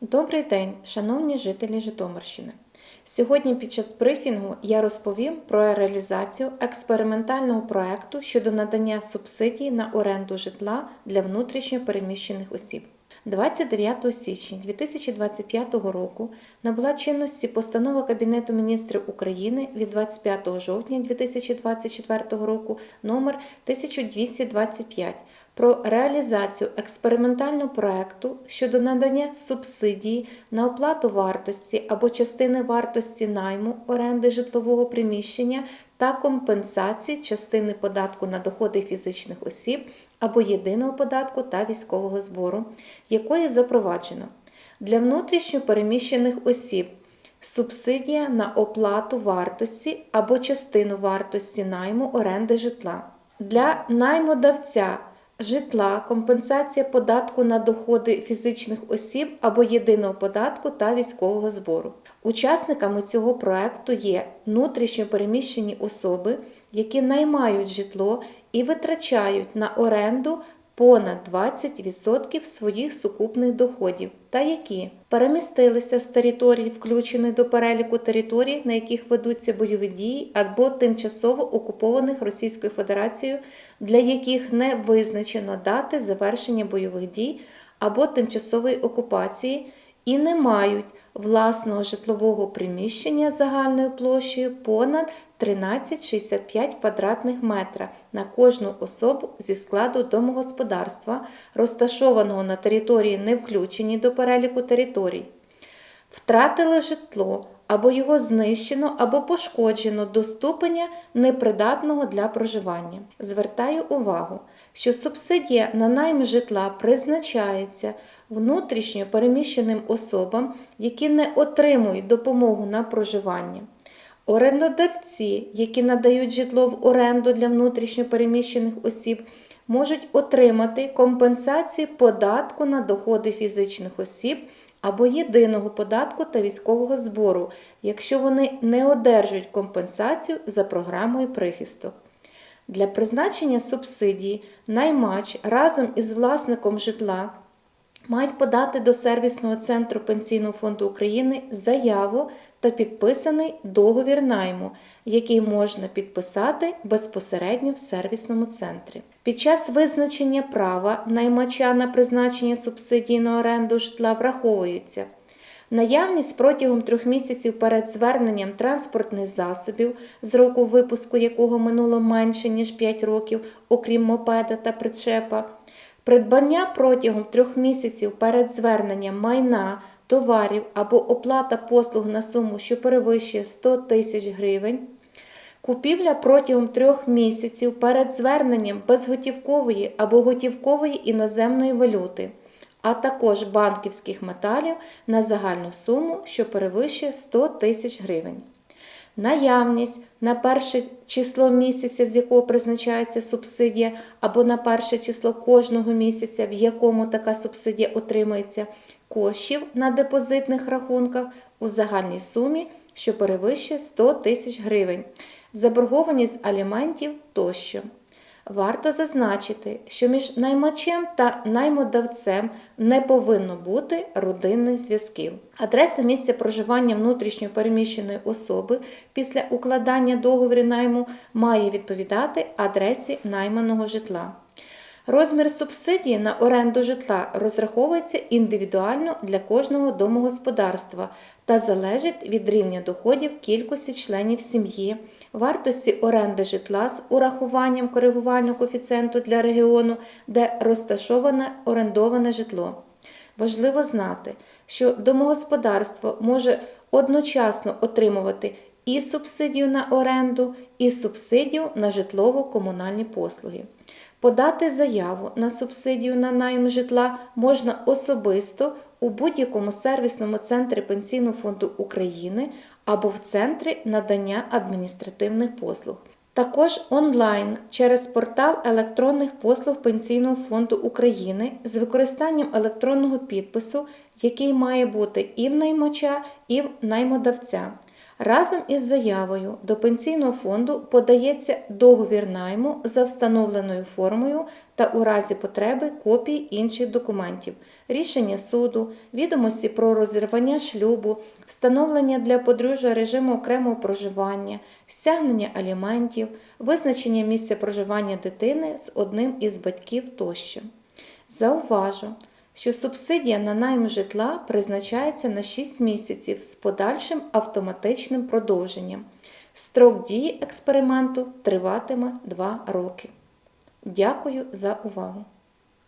Добрий день, шановні жителі Житомирщини. Сьогодні під час брифінгу я розповім про реалізацію експериментального проекту щодо надання субсидій на оренду житла для внутрішньо переміщених осіб. 29 січня 2025 року набула чинності постанова Кабінету міністрів України від 25 жовтня 2024 року номер 1225 про реалізацію експериментального проекту щодо надання субсидії на оплату вартості або частини вартості найму оренди житлового приміщення та компенсації частини податку на доходи фізичних осіб або єдиного податку та військового збору, якої запроваджено для внутрішньо переміщених осіб. Субсидія на оплату вартості або частину вартості найму оренди житла. Для наймодавця житла компенсація податку на доходи фізичних осіб або єдиного податку та військового збору. Учасниками цього проекту є внутрішньо переміщені особи, які наймають житло і витрачають на оренду понад 20% своїх сукупних доходів, та які? Перемістилися з територій, включених до переліку територій, на яких ведуться бойові дії, або тимчасово окупованих Російською Федерацією, для яких не визначено дати завершення бойових дій або тимчасової окупації, і не мають власного житлового приміщення загальною площею понад 13,65 квадратних метра на кожну особу зі складу домогосподарства, розташованого на території, не включені до переліку територій, втратили житло або його знищено або пошкоджено до ступеня непридатного для проживання. Звертаю увагу, що субсидія на найм житла призначається внутрішньо переміщеним особам, які не отримують допомогу на проживання. Орендодавці, які надають житло в оренду для внутрішньо переміщених осіб, можуть отримати компенсації податку на доходи фізичних осіб або єдиного податку та військового збору, якщо вони не одержують компенсацію за програмою прихисток. Для призначення субсидії наймач разом із власником житла мають подати до сервісного центру Пенсійного фонду України заяву та підписаний договір найму, який можна підписати безпосередньо в сервісному центрі. Під час визначення права наймача на призначення субсидії на оренду житла враховується наявність протягом трьох місяців перед зверненням транспортних засобів, з року випуску якого минуло менше ніж 5 років, окрім мопеда та причепа, придбання протягом трьох місяців перед зверненням майна, товарів або оплата послуг на суму, що перевищує 100 тисяч гривень. Купівля протягом трьох місяців перед зверненням безготівкової або готівкової іноземної валюти, а також банківських металів на загальну суму, що перевищує 100 тисяч гривень. Наявність на перше число місяця, з якого призначається субсидія, або на перше число кожного місяця, в якому така субсидія отримується, коштів на депозитних рахунках у загальній сумі, що перевищує 100 тисяч гривень, заборгованість аліментів тощо. Варто зазначити, що між наймачем та наймодавцем не повинно бути родинних зв'язків. Адреса місця проживання внутрішньо переміщеної особи після укладання договору найму має відповідати адресі найманого житла. Розмір субсидії на оренду житла розраховується індивідуально для кожного домогосподарства та залежить від рівня доходів кількості членів сім'ї, вартості оренди житла з урахуванням коригувального коефіцієнту для регіону, де розташоване орендоване житло. Важливо знати, що домогосподарство може одночасно отримувати і субсидію на оренду, і субсидію на житлово-комунальні послуги. Подати заяву на субсидію на найм житла можна особисто у будь-якому сервісному центрі Пенсійного фонду України або в центрі надання адміністративних послуг. Також онлайн через портал електронних послуг Пенсійного фонду України з використанням електронного підпису, який має бути і в наймача, і в наймодавця, Разом із заявою до пенсійного фонду подається договір найму за встановленою формою та у разі потреби копії інших документів, рішення суду, відомості про розірвання шлюбу, встановлення для подружжя режиму окремого проживання, стягнення аліментів, визначення місця проживання дитини з одним із батьків тощо. Зауважу, що субсидія на найм житла призначається на 6 місяців з подальшим автоматичним продовженням. Строк дії експерименту триватиме 2 роки. Дякую за увагу!